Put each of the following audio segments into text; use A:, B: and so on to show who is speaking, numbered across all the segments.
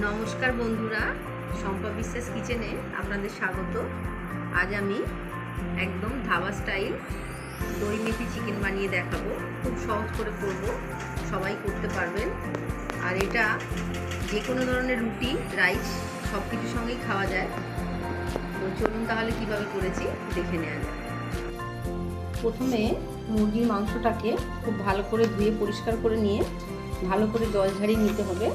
A: নমস্কার বন্ধুরা, শম্পা বিশ্বাস কিচেনে আপনাদের স্বাগত। আজ আমি একদম ধাবা স্টাইল দই মেথি চিকেন বানিয়ে দেখাবো। খুব সহজ করে করব, সবাই করতে পারবেন। আর এটা যে কোনো ধরনের রুটি, রাইস সব কিছুর সঙ্গেই খাওয়া যায়। তো চলুন তাহলে কীভাবে করেছি দেখে নেওয়া যায় প্রথমে মুরগির মাংসটাকে খুব ভালো করে ধুয়ে পরিষ্কার করে নিয়ে ভালো করে জল ঝাড়িয়ে নিতে হবে।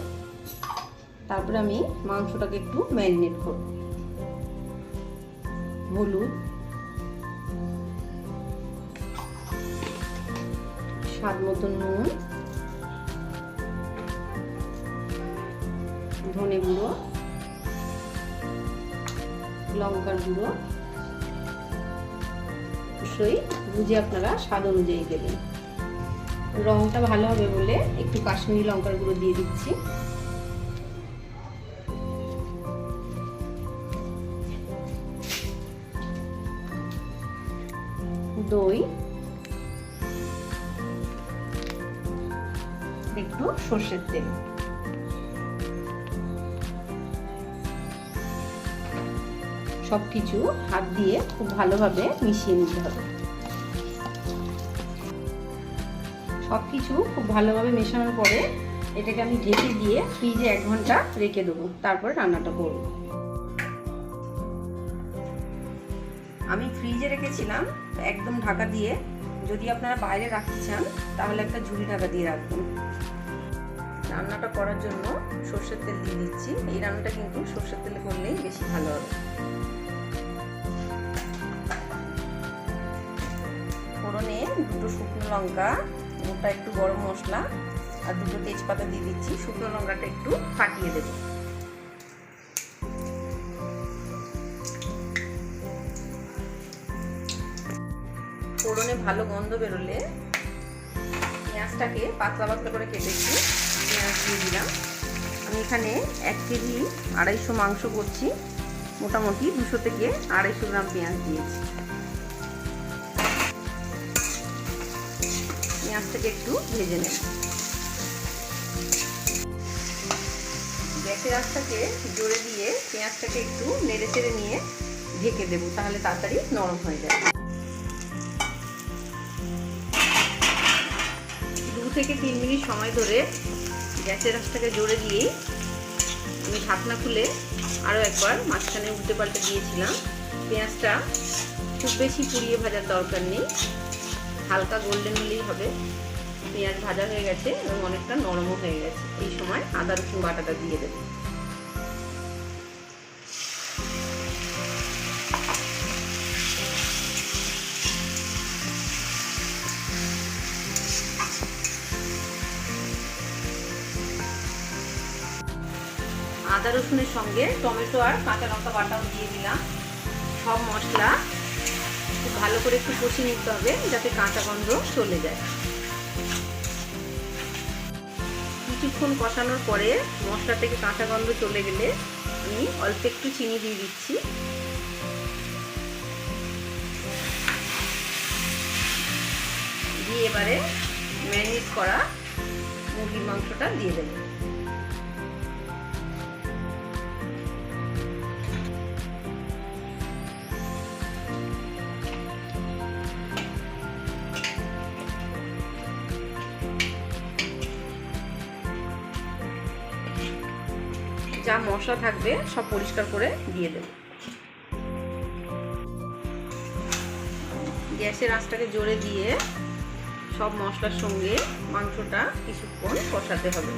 A: তারপরে আমি মাংসটাকে একটু ম্যারিনেট করব। হলুদ, স্বাদ মতন নুন, ধনে গুঁড়ো, লঙ্কার গুঁড়ো, অবশ্যই বুঝে আপনারা স্বাদ অনুযায়ী দেবেন। রংটা ভালো হবে বলে একটু কাশ্মীরি লঙ্কার গুঁড়ো দিয়ে দিচ্ছি। দই। একটু সর্ষের তেল। সব কিছু হাত দিয়ে খুব ভালোভাবে মিশিয়ে নিতে হবে। সব কিছু খুব ভালোভাবে মেশানোর পরে এটাকে আমি ঢেকে দিয়ে ফ্রিজে এক ঘণ্টা রেখে দেবো। তারপর রান্নাটা করব। আমি ফ্রিজে রেখেছিলাম একদম ঢাকা দিয়ে যদি আপনারা বাইরে রাখতে চান, তাহলে একটা ঝুড়ি ঢাকা দিয়ে রাখবেন রান্নাটা করার জন্য সর্ষের তেল দিয়ে দিচ্ছি। এই রান্নাটা কিন্তু সর্ষের তেলে করলেই বেশি ভালো হবে। ফোড়নে দুটো শুকনো লঙ্কা, ওটা একটু গরম মশলা, আর দুটো তেজপাতা দিয়ে দিচ্ছি। শুকনো লঙ্কাটা একটু ফাটিয়ে দেবো। ফোড়নে ভালো গন্ধ বেরোলে পেঁয়াজটাকে পাতলা পাতলা করে কেটেছি পেঁয়াজ দিয়ে দিলাম। আমি এখানে এক কেজি আড়াইশো মাংস করছি। মোটামুটি দুশো থেকে আড়াইশো গ্রাম পেঁয়াজ দিয়েছি। পেঁয়াজটাকে একটু ভেজে নেব। গ্যাসের আঁচটাকে জোরে দিয়ে পেঁয়াজটাকে একটু নেড়ে চেড়ে নিয়ে ঢেকে দেবো, তাহলে তাড়াতাড়ি নরম হয়ে যাবে। থেকে তিন মিনিট সময় ধরে গ্যাসের আঁচটাকে জোরে দিয়েই আমি ঢাকনা খুলে আরও একবার মাঝখানে উল্টে পাল্টে দিয়েছিলাম। পেঁয়াজটা খুব বেশি পুড়িয়ে ভাজার দরকার নেই। হালকা গোল্ডেন হলেই হবে। পেঁয়াজ ভাজা হয়ে গেছে এবং অনেকটা নরমও হয়ে গেছে। এই সময় আদা রসুন বাটাটা দিয়ে দেবো। আদা রসুনের সঙ্গে টমেটো আর কাঁচা লঙ্কা বাটাও দিয়ে দিলাম। সব মশলা খুব ভালো করে একটু কষিয়ে নিতে হবে যাতে কাঁচা গন্ধ চলে যায়। কিছুক্ষণ কষানোর পরে মশলা থেকে কাঁচা গন্ধ চলে গেলে আমি অল্প একটু চিনি দিয়ে দিচ্ছি। দিয়ে এবারে ম্যারিনেট করা মুরগির মাংসটা দিয়ে দেবো। যা মশলা থাকবে সব পরিষ্কার করে দিয়ে দেব। গ্যাসের আঁচটাকে জোরে দিয়ে সব মশলার সঙ্গে মাংসটা কিছুক্ষণ কষাতে হবে।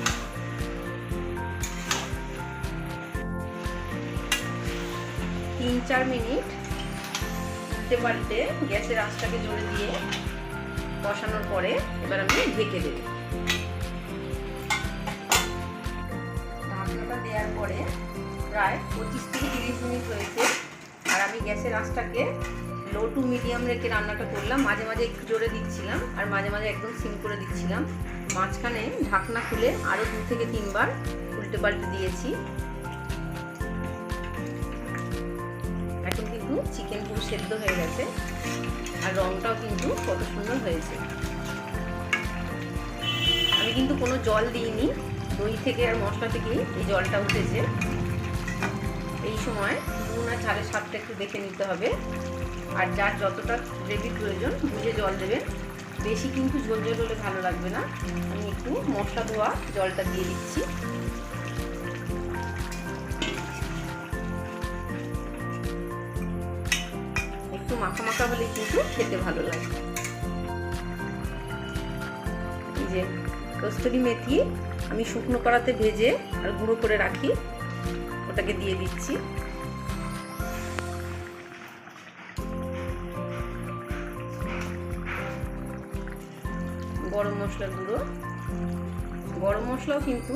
A: তিন চার মিনিট উল্টে পারতে গ্যাসের আঁচটাকে জোরে দিয়ে কষানোর পরে এবার আমি ঢেকে দেবো। পরে প্রায় পঁচিশ থেকে তিরিশ মিনিট হয়েছে আর আমি গ্যাসের আঁচটাকে লো টু মিডিয়াম রেখে রান্নাটা করলাম। মাঝে মাঝে একটু জোরে দিচ্ছিলাম আর মাঝে মাঝে একদম সিম করে দিচ্ছিলাম। মাঝখানে ঢাকনা খুলে আরও দু থেকে তিনবার উল্টে পাল্টে দিয়েছি। এখন কিন্তু চিকেন পুরো সেদ্ধ হয়ে গেছে আর রংটাও কিন্তু কত সুন্দর হয়েছে। আমি কিন্তু কোনো জল দিইনি। দই থেকে আর মশলা থেকেই এই জলটা উঠেছে। এই সময় নুন আর ঝালের স্বাদটা একটু দেখে নিতে হবে। আর যার যতটা গ্রেভি প্রয়োজন বুঝে জল দেবেন বেশি কিন্তু ঝোল ঝোল হলে ভালো লাগবে না। আমি একটু মশলা ধোয়া জলটা দিয়ে দিচ্ছি। একটু মাখা মাখা হলে কিন্তু খেতে ভালো লাগে। এই যে কস্তুরি মেথি আমি শুকনো কড়াতে ভেজে আর গুঁড়ো করে রাখি। ওটাকে দিয়ে দিচ্ছি। গরম মশলার গুঁড়ো। গরম মশলাও কিন্তু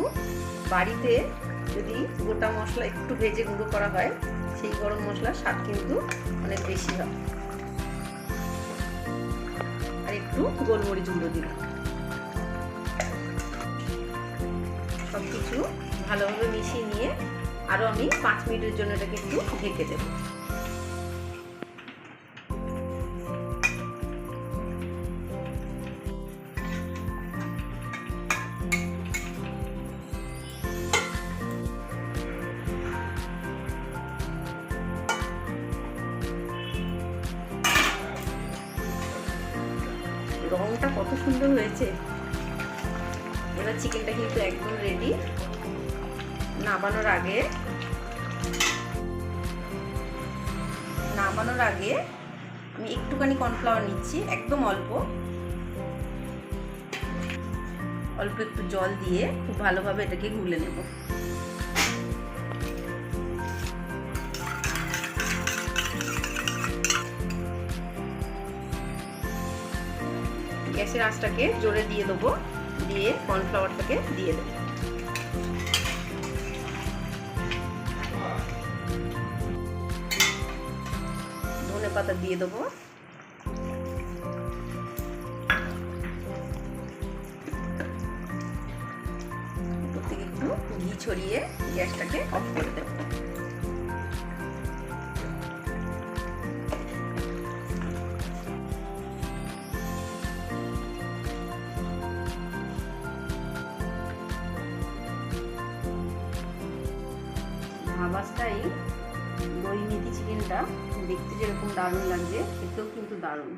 A: বাড়িতে যদি গোটা মশলা একটু ভেজে গুঁড়ো করা হয়, সেই গরম মশলার স্বাদ কিন্তু অনেক বেশি হয়। আর একটু গোলমরিচ গুঁড়ো দিলাম। কিছু ভালোভাবে মিশিয়ে নিয়ে আরও আমি পাঁচ মিনিটের জন্য এটাকে একটু ঢেকে দেবো। রংটা কত সুন্দর হয়েছে। এবার চিকেনটা কিন্তু একদম রেডি নামানোর আগে নামানোর আগে আমি একটুখানি কর্নফ্লাওয়ার নিচ্ছি, একদম অল্প। অল্প একটু জল দিয়ে খুব ভালোভাবে এটাকে গুলে নেব। গ্যাসের আঁচটাকে জোরে দিয়ে দেবো। দিয়ে কর্নফ্লাওয়ারটাকে দিয়ে দেবো। ধনে পাতা দিয়ে দেবো। একটু ঘি ছড়িয়ে গ্যাসটাকে অফ করে দেবো। ধাবা স্টাইল দই মেথি চিকেনটা দেখতে যেরকম দারুণ লাগছে, খেতেও কিন্তু দারুণ।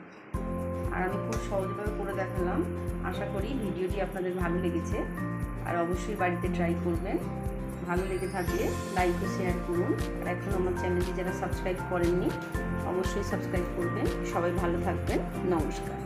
A: আর আমি খুব সহজভাবে করে দেখালাম। আশা করি ভিডিওটি আপনাদের ভালো লেগেছে। আর অবশ্যই বাড়িতে ট্রাই করবেন। ভালো লেগে থাকলে লাইক ও শেয়ার করুন। আর এখন আমার চ্যানেলটি যারা সাবস্ক্রাইব করেননি, অবশ্যই সাবস্ক্রাইব করবেন। সবাই ভালো থাকবেন। নমস্কার।